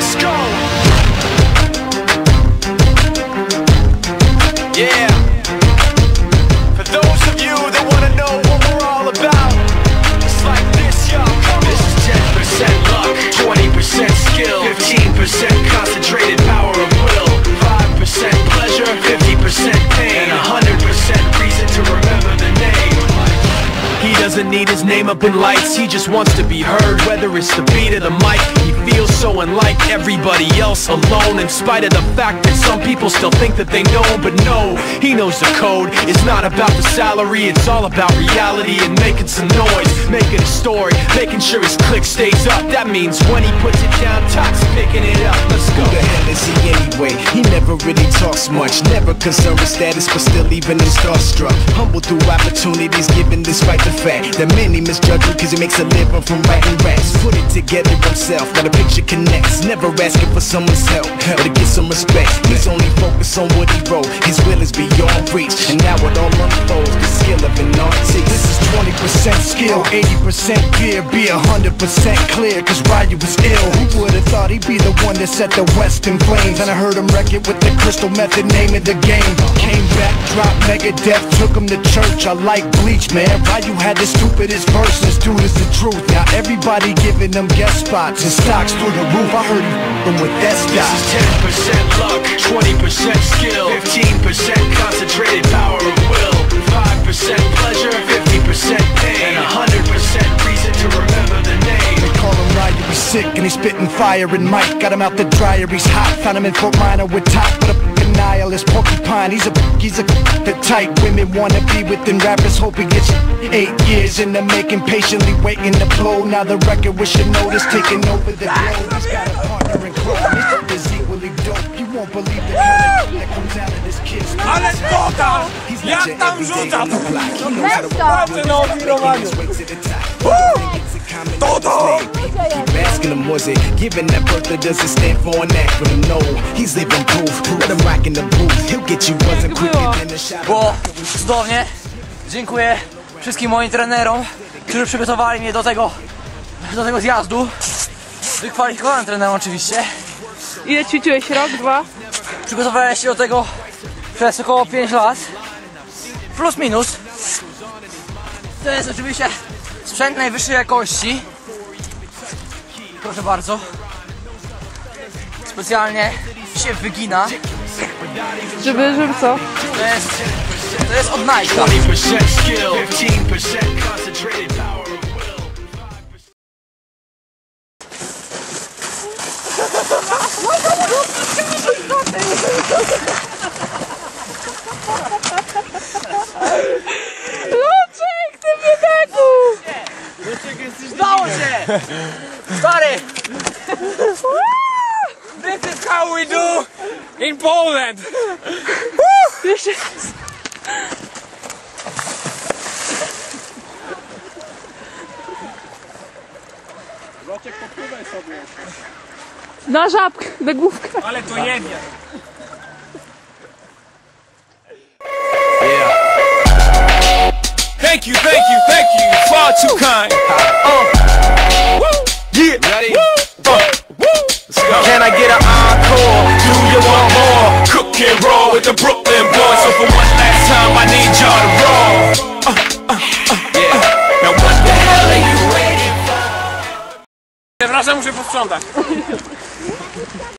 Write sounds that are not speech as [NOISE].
Let's go. Yeah. For those of you that want to know what we're all about, it's like this, y'all. This is 10% luck, 20% skill, 15% concentrated power of will, 5% pleasure, 50% pain, and 100% reason to remember the name. He doesn't need his name up in lights, he just wants to be heard, whether it's the beat or the mic. So unlike everybody else, alone, in spite of the fact that some people still think that they know, but no, he knows the code. It's not about the salary, it's all about reality and making some noise, making a story, making sure his click stays up. That means when he puts it down, never really talks much, never concerned with status, but still even in starstruck. Humble through opportunities given despite the fact that many misjudge him cause he makes a living from writing raps. Put it together himself, got a picture connects, never asking for someone's help or to get some respect. He's only focused on what he wrote, his will is beyond reach, and now it all unfolds, the skill of an artist. This is 20% skill, 80% gear, be 100% clear, cause Ryu was ill. Who would've thought he'd be the one that set the West in flames? And I heard him wreck it with the crystal method, name of the game. Came back, dropped Megadeth, took him to church. I like Bleach, man. why you had the stupidest verses, dude is the truth. Now everybody giving them guest spots and stocks through the roof. I heard he f***ing with that This is 10% luck, 20% skill, 15% concentrated power sick and he's spitting fire and Mike got him out the dryer, he's hot. Found him in Fort Minor with top, but a fucking nihilist porcupine. He's a he's a the type women wanna be within rappers. Hope he gets eight years in the making, patiently waiting to blow. Now the record with notice taking over the globe. He's got a partner in crime, is equally dope. You won't believe the kind that comes out of this kid's Ale pokaż! He's Jak legend tam every day rzuca! on the block. He asking him, was it giving that birth that doesn't stand for an acronym? No, he's living proof. Let him rock in the booth. He'll get you buzzing quicker than a shot. Było cudownie. Dziękuję wszystkim moim trenerom, którzy przygotowali mnie do tego, do tego zjazdu. Wykwalifikowanym trenerom oczywiście. Ile ćwiczyłeś? Rok, dwa? Przygotowałem się do tego przez około 5 lat. Plus minus. To jest oczywiście sprzęt najwyższej jakości. Proszę bardzo. Specjalnie się wygina. Żeby, żeby co? To jest, to jest od Luczek, ty biedaku! Luczek, jesteś Dało [LAUGHS] się! Stary! This is how we do in Poland! Jeszcze... Na żabkę, na główkę. Ale to nie wiem. Thank you, thank you, thank you. Far too kind. Uh. Woo. Yeah. Ready? Uh. Woo. Let's go. Can I get an encore? Do you want more? Cook and roll with the Brooklyn boys. So for one last time, I need y'all to roll. Uh, uh, uh, yeah. Now what the hell are you waiting for? Przepraszam, muszę posprzątać.